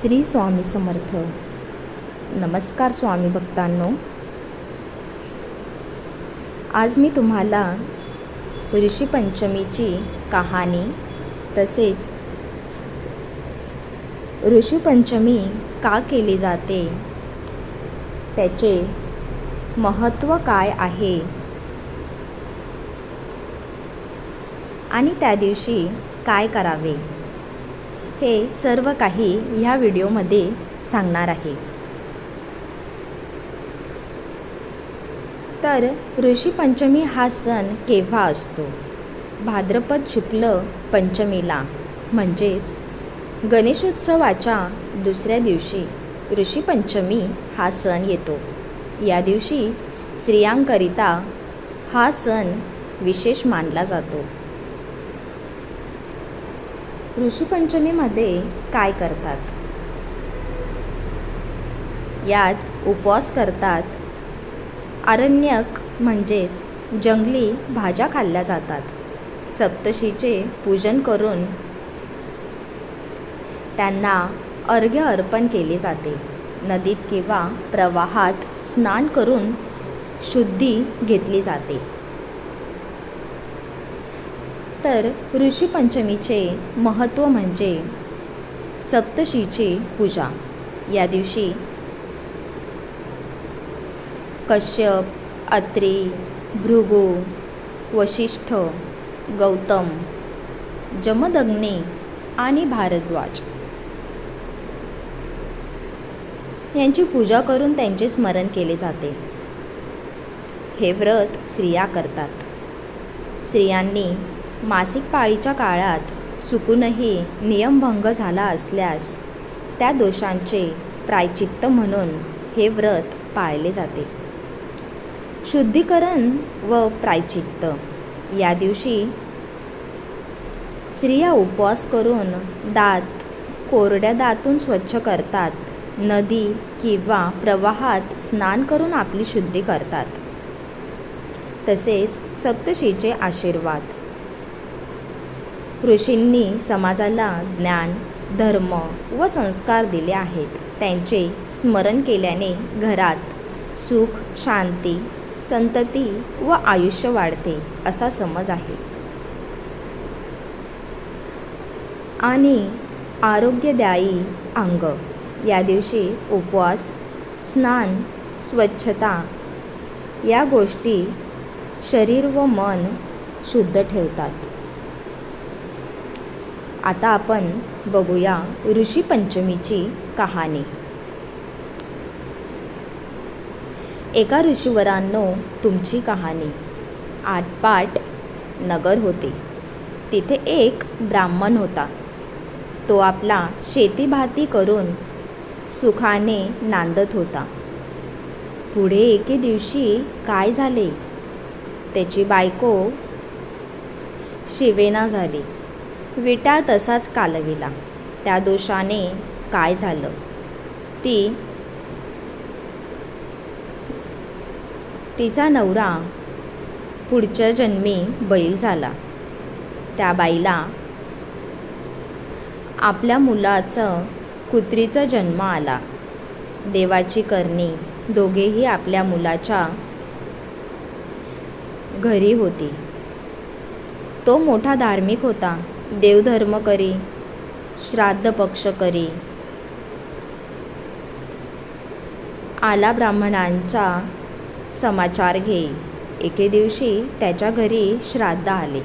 श्री स्वामी समर्थ. नमस्कार स्वामी भक्तांनो. आज मी तुम्हाला ऋषीपंचमीची कहाणी तसेच ऋषीपंचमी का केली जाते? त्याचे महत्त्व काय आहे? आणि त्या दिवशी काय करावे? हे सर्व काही ह्या व्हिडिओमध्ये सांगणार आहे. तर ऋषीपंचमी हा सण केव्हा असतो? भाद्रपद शुक्ल पंचमीला. म्हणजेच गणेशोत्सवाच्या दुसऱ्या दिवशी ऋषीपंचमी हा सण येतो. या दिवशी स्त्रियांकरिता हा सण विशेष मानला जातो. ऋषीपंचमीमध्ये काय करतात? यात उपवास करतात. आरण्यक म्हणजेच जंगली भाज्या खाल्ल्या जातात. सप्तशीचे पूजन करून त्यांना अर्घ्य अर्पण केले जाते. नदीत किंवा प्रवाहात स्नान करून शुद्धी घेतली जाते. तर ऋषीपंचमीचे महत्त्व म्हणजे सप्तशीची पूजा. या दिवशी कश्यप अत्री भृगु वशिष्ठ गौतम जमदग्नी आणि भारद्वाज यांची पूजा करून त्यांचे स्मरण केले जाते. हे व्रत स्त्रिया करतात. स्त्रियांनी मासिक पाळीच्या काळात चुकूनही नियमभंग झाला असल्यास त्या दोषांचे प्रायचित्त म्हणून हे व्रत पाळले जाते. शुद्धीकरण व प्रायचित्त. या दिवशी स्त्रिया उपवास करून दात कोरड्या दातून स्वच्छ करतात. नदी किंवा प्रवाहात स्नान करून आपली शुद्धी करतात. तसेच सप्तशीचे आशीर्वाद. ऋषींनी समाजाला ज्ञान धर्म व संस्कार दिले आहेत. त्यांचे स्मरण केल्याने घरात सुख शांती संतती व आयुष्य वाढते असा समज आहे. आणि आरोग्यदायी अंग. या दिवशी उपवास स्नान स्वच्छता या गोष्टी शरीर व मन शुद्ध ठेवतात. आता आपण बघूया ऋषीपंचमीची कहाणी. एका ऋषीवरांनो तुमची कहाणी. आटपाट नगर होते. तिथे एक ब्राह्मण होता. तो आपला शेतीभाती करून सुखाने नांदत होता. पुढे एके दिवशी काय झाले? त्याची बायको शिवेना झाली. विटा तसाच कालविला. त्या दोषाने काय झालं? ती तिचा नवरा पुढच्या जन्मी बैल झाला. त्या बाईला आपल्या मुलाचं कुत्रीचा जन्म आला. देवाची करणी दोघेही आपल्या मुलाच्या घरी होती. तो मोठा धार्मिक होता. देवधर्म करी श्राद्ध पक्ष करी. आला ब्राह्मणांचा समाचार घे. एके दिवशी त्याच्या घरी श्राद्ध आले.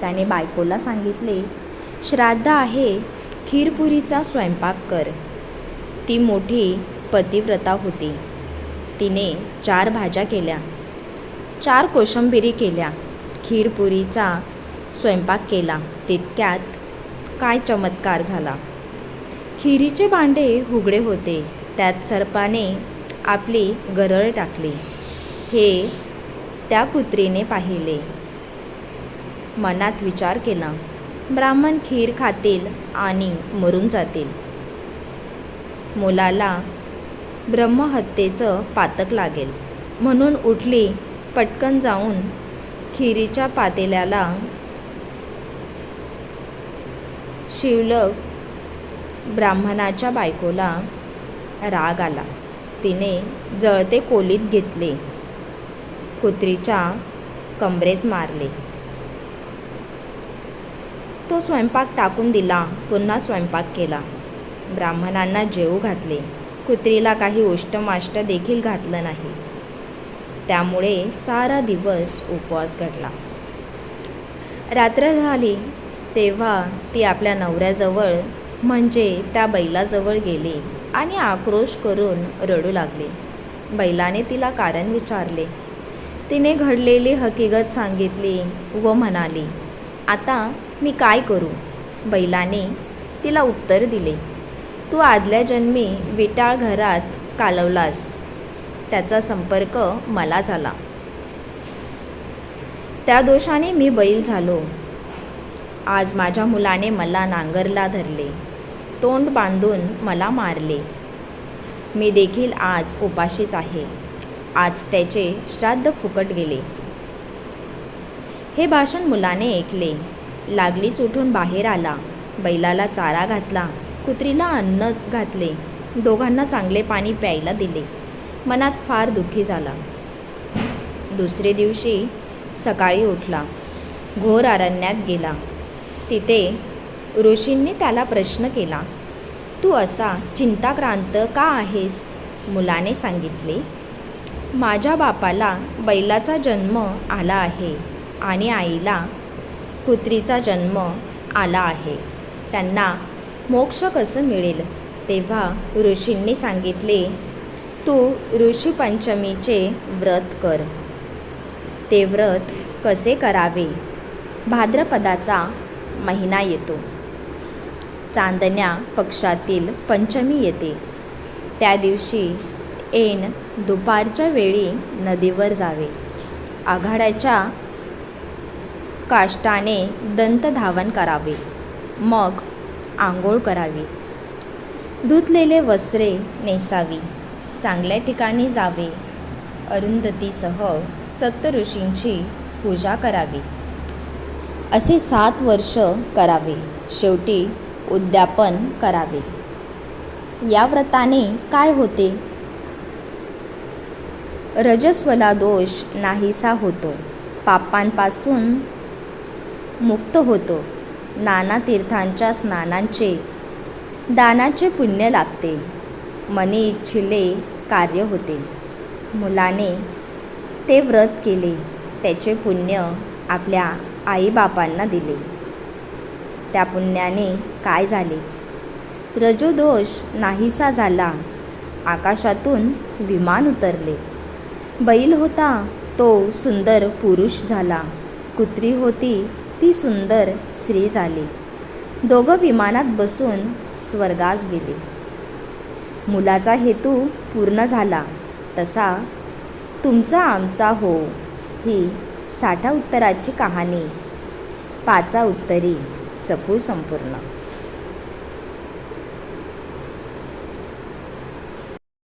त्याने बायकोला सांगितले श्राद्ध आहे खीरपुरीचा स्वयंपाक कर. ती मोठी पतिव्रता होती. तिने चार भाज्या केल्या. चार कोशंबिरी केल्या. खीरपुरीचा स्वयंपाक केला. तितक्यात काय चमत्कार झाला? खिरीचे भांडे हुगडे होते. त्यात सर्पाने आपली गरळ टाकली. हे त्या कुत्रीने पाहिले. मनात विचार केला. ब्राह्मण खीर खातील आणि मरून जातील. मुलाला ब्रह्महत्येचं पातक लागेल. म्हणून उठली पटकन जाऊन खिरीच्या पातेल्याला शिवलग ब्राह्मणाच्या बायकोला राग आला. तिने जळते कोलीत घेतले. कुत्रीच्या कमरेत मारले. तो स्वयंपाक टाकून दिला. पुन्हा स्वयंपाक केला. ब्राह्मणांना जेवू घातले. कुत्रीला काही उष्टमाष्ट देखील घातलं नाही. त्यामुळे सारा दिवस उपवास घडला. रात्र झाली. तेव्हा ती आपल्या नवऱ्याजवळ म्हणजे त्या बैलाजवळ गेली आणि आक्रोश करून रडू लागली. बैलाने तिला कारण विचारले. तिने घडलेली हकीकत सांगितली व म्हणाली आता मी काय करू? बैलाने तिला उत्तर दिले तू आदल्या जन्मी विटाळ घरात कालवलास. त्याचा संपर्क मला झाला. त्या दोषाने मी बैल झालो. आज माझ्या मुलाने मला नांगरला धरले. तोंड बांधून मला मारले. मी देखील आज उपाशीच आहे. आज त्याचे श्राद्ध फुकट गेले. हे भाषण मुलाने ऐकले. लागलीच उठून बाहेर आला. बैलाला चारा घातला. कुत्रीला अन्न घातले. दोघांना चांगले पाणी प्यायला दिले. मनात फार दुःखी झाला. दुसरे दिवशी सकाळी उठला. घोर अरण्यात गेला. तिथे ऋषींनी त्याला प्रश्न केला तू असा चिंताक्रांत का आहेस? मुलाने सांगितले माझ्या बापाला बैलाचा जन्म आला आहे आणि आईला कुत्रीचा जन्म आला आहे. त्यांना मोक्ष कसं मिळेल? तेव्हा ऋषींनी सांगितले तू ऋषीपंचमीचे व्रत कर. ते व्रत कसे करावे? भाद्रपदाचा महिना येतो. चांदण्या पक्षातील पंचमी येते. त्या दिवशी ऐन दुपारच्या वेळी नदीवर जावे. आघाड्याच्या काष्टाने दंतधावन करावे. मग आंघोळ करावी. धुतलेले वस्त्रे नेसावी. चांगल्या ठिकाणी जावे. अरुंधतीसह सप्तऋषींची पूजा करावी. असे सात वर्ष करावे. शेवटी उद्यापन करावे. या व्रताने काय होते? रजस्वला दोष नाहीसा होतो. पापांपासून मुक्त होतो. नाना तीर्थांच्या स्नानांचे दानाचे पुण्य लागते मने इच्छिले कार्य होते. मुलाने ते व्रत केले. त्याचे पुण्य आपल्या आईबापांना दिले. त्या पुण्याने काय झाले? रजोदोष नाहीसा झाला. आकाशातून विमान उतरले. बैल होता तो सुंदर पुरुष झाला. कुत्री होती ती सुंदर स्त्री झाली. दोघं विमानात बसून स्वर्गास गेले. मुलाचा हेतू पूर्ण झाला. तसा तुमचा आमचा हो ही साठा उत्तराची कहाणी. पाचा उत्तरी सफूळ संपूर्ण.